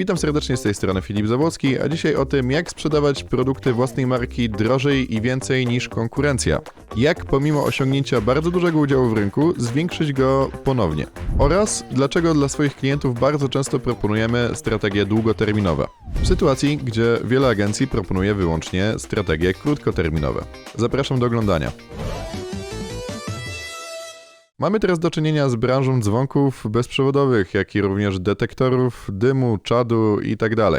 Witam serdecznie z tej strony Filip Zabłocki, a dzisiaj o tym, jak sprzedawać produkty własnej marki drożej i więcej niż konkurencja. Jak pomimo osiągnięcia bardzo dużego udziału w rynku, zwiększyć go ponownie. Oraz dlaczego dla swoich klientów bardzo często proponujemy strategie długoterminowe. W sytuacji, gdzie wiele agencji proponuje wyłącznie strategie krótkoterminowe. Zapraszam do oglądania. Mamy teraz do czynienia z branżą dzwonków bezprzewodowych, jak i również detektorów dymu, czadu itd.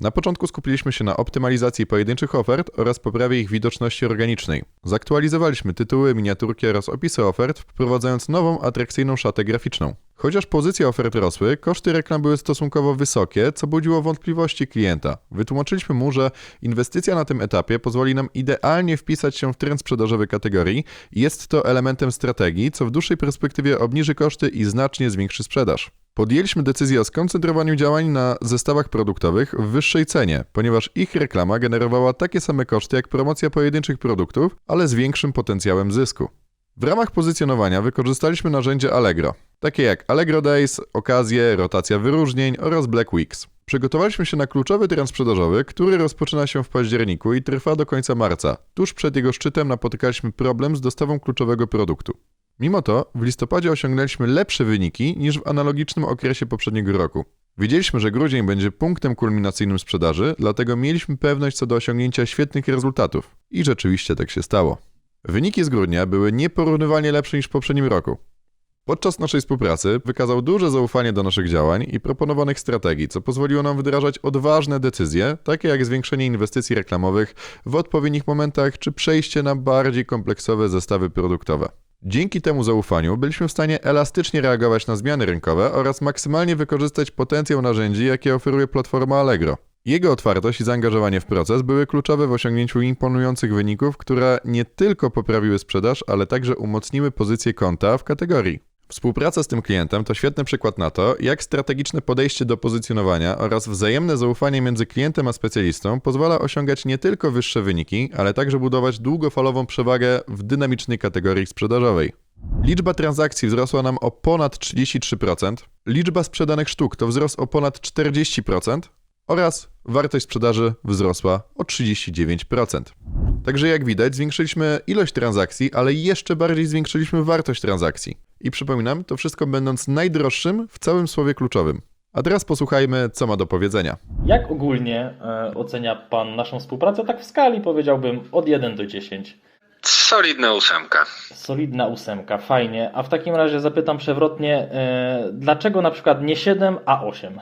Na początku skupiliśmy się na optymalizacji pojedynczych ofert oraz poprawie ich widoczności organicznej. Zaktualizowaliśmy tytuły, miniaturki oraz opisy ofert, wprowadzając nową, atrakcyjną szatę graficzną. Chociaż pozycje ofert rosły, koszty reklam były stosunkowo wysokie, co budziło wątpliwości klienta. Wytłumaczyliśmy mu, że inwestycja na tym etapie pozwoli nam idealnie wpisać się w trend sprzedażowy kategorii i jest to elementem strategii, co w dłuższej perspektywie obniży koszty i znacznie zwiększy sprzedaż. Podjęliśmy decyzję o skoncentrowaniu działań na zestawach produktowych w wyższej cenie, ponieważ ich reklama generowała takie same koszty jak promocja pojedynczych produktów, ale z większym potencjałem zysku. W ramach pozycjonowania wykorzystaliśmy narzędzie Allegro, takie jak Allegro Days, okazje, rotacja wyróżnień oraz Black Weeks. Przygotowaliśmy się na kluczowy trend sprzedażowy, który rozpoczyna się w październiku i trwa do końca marca. Tuż przed jego szczytem napotykaliśmy problem z dostawą kluczowego produktu. Mimo to w listopadzie osiągnęliśmy lepsze wyniki niż w analogicznym okresie poprzedniego roku. Wiedzieliśmy, że grudzień będzie punktem kulminacyjnym sprzedaży, dlatego mieliśmy pewność co do osiągnięcia świetnych rezultatów. I rzeczywiście tak się stało. Wyniki z grudnia były nieporównywalnie lepsze niż w poprzednim roku. Podczas naszej współpracy wykazał duże zaufanie do naszych działań i proponowanych strategii, co pozwoliło nam wdrażać odważne decyzje, takie jak zwiększenie inwestycji reklamowych w odpowiednich momentach czy przejście na bardziej kompleksowe zestawy produktowe. Dzięki temu zaufaniu byliśmy w stanie elastycznie reagować na zmiany rynkowe oraz maksymalnie wykorzystać potencjał narzędzi, jakie oferuje platforma Allegro. Jego otwartość i zaangażowanie w proces były kluczowe w osiągnięciu imponujących wyników, które nie tylko poprawiły sprzedaż, ale także umocniły pozycję konta w kategorii. Współpraca z tym klientem to świetny przykład na to, jak strategiczne podejście do pozycjonowania oraz wzajemne zaufanie między klientem a specjalistą pozwala osiągać nie tylko wyższe wyniki, ale także budować długofalową przewagę w dynamicznej kategorii sprzedażowej. Liczba transakcji wzrosła nam o ponad 33%, liczba sprzedanych sztuk to wzrost o ponad 40% oraz wartość sprzedaży wzrosła o 39%. Także jak widać, zwiększyliśmy ilość transakcji, ale jeszcze bardziej zwiększyliśmy wartość transakcji. I przypominam, to wszystko będąc najdroższym w całym słowie kluczowym. A teraz posłuchajmy, co ma do powiedzenia. Jak ogólnie e, ocenia Pan naszą współpracę? Tak w skali powiedziałbym od 1 do 10. Solidna ósemka. Solidna ósemka, fajnie. A w takim razie zapytam przewrotnie, e, dlaczego na przykład nie 7, a 8?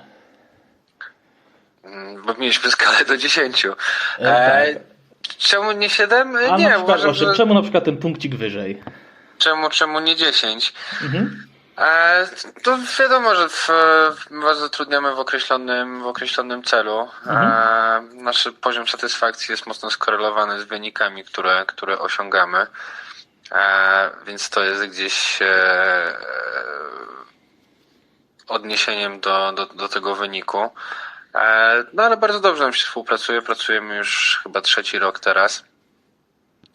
Mm, Bo mieliśmy skalę do 10. E, E, tak. czemu nie 7? A nie, na przykład uważam, 8, że... czemu na przykład ten punkcik wyżej? czemu, czemu nie 10? Mhm. E, to wiadomo, że w, was zatrudniamy w określonym, w określonym celu. E, nasz poziom satysfakcji jest mocno skorelowany z wynikami, które, które osiągamy. E, więc to jest gdzieś e, odniesieniem do, do, do tego wyniku. E, no ale bardzo dobrze nam się współpracuje. Pracujemy już chyba trzeci rok teraz,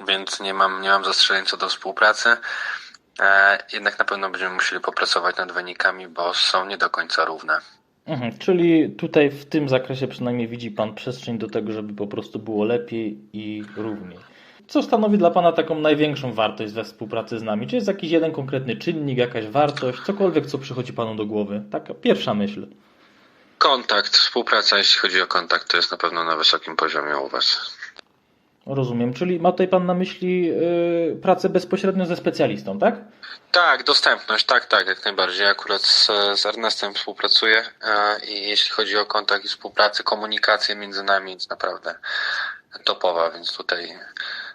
więc nie mam, nie mam zastrzeżeń co do współpracy. E, jednak na pewno będziemy musieli popracować nad wynikami, bo są nie do końca równe. Mhm. Czyli tutaj w tym zakresie przynajmniej widzi Pan przestrzeń do tego, żeby po prostu było lepiej i równiej. Co stanowi dla Pana taką największą wartość we współpracy z nami? Czy jest jakiś jeden konkretny czynnik, jakaś wartość, cokolwiek, co przychodzi Panu do głowy? Taka pierwsza myśl. Kontakt, współpraca, jeśli chodzi o kontakt, to jest na pewno na wysokim poziomie u Was. Rozumiem. Czyli ma tutaj Pan na myśli yy, pracę bezpośrednio ze specjalistą, tak? Tak, dostępność, tak, tak, jak najbardziej. Akurat z, z Ernestem współpracuję e, i jeśli chodzi o kontakt i współpracę, komunikację między nami jest naprawdę topowa, więc tutaj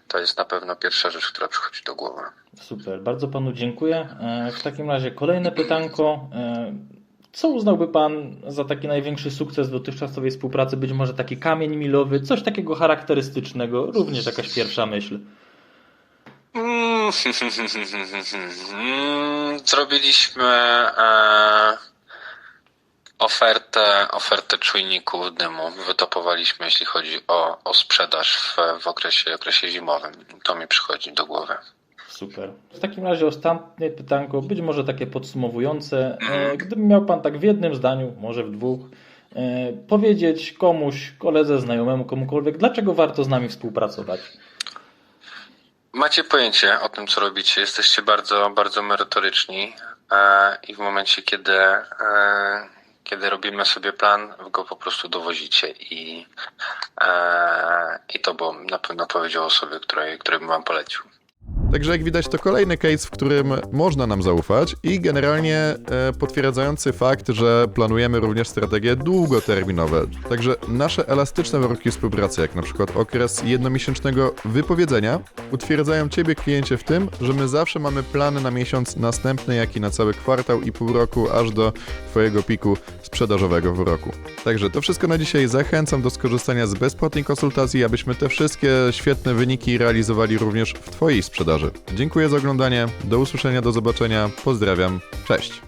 to jest na pewno pierwsza rzecz, która przychodzi do głowy. Super, bardzo Panu dziękuję. E, W takim razie kolejne pytanko. Co uznałby Pan za taki największy sukces dotychczasowej współpracy? Być może taki kamień milowy, coś takiego charakterystycznego, również jakaś pierwsza myśl. Mm, Zrobiliśmy e, ofertę, ofertę czujniku dymu. Wytopowaliśmy, jeśli chodzi o, o sprzedaż w, w okresie, okresie zimowym. To mi przychodzi do głowy. Super. W takim razie ostatnie pytanko, być może takie podsumowujące. E, Gdyby miał Pan tak w jednym zdaniu, może w dwóch, e, powiedzieć komuś, koledze, znajomemu, komukolwiek, dlaczego warto z nami współpracować? Macie pojęcie o tym, co robicie. Jesteście bardzo, bardzo merytoryczni e, i w momencie, kiedy, kiedy robimy sobie plan, go po prostu dowozicie i, i to bo na pewno powiedział osobie, której, której bym wam polecił. Także jak widać, to kolejny case, w którym można nam zaufać i generalnie e, potwierdzający fakt, że planujemy również strategie długoterminowe. Także nasze elastyczne warunki współpracy, jak na przykład okres jednomiesięcznego wypowiedzenia, utwierdzają Ciebie, kliencie, w tym, że my zawsze mamy plany na miesiąc następny, jak i na cały kwartał i pół roku, aż do Twojego piku sprzedażowego w roku. Także to wszystko na dzisiaj. Zachęcam do skorzystania z bezpłatnej konsultacji, abyśmy te wszystkie świetne wyniki realizowali również w Twojej sprzedaży. Dziękuję za oglądanie, do usłyszenia, do zobaczenia, pozdrawiam, cześć!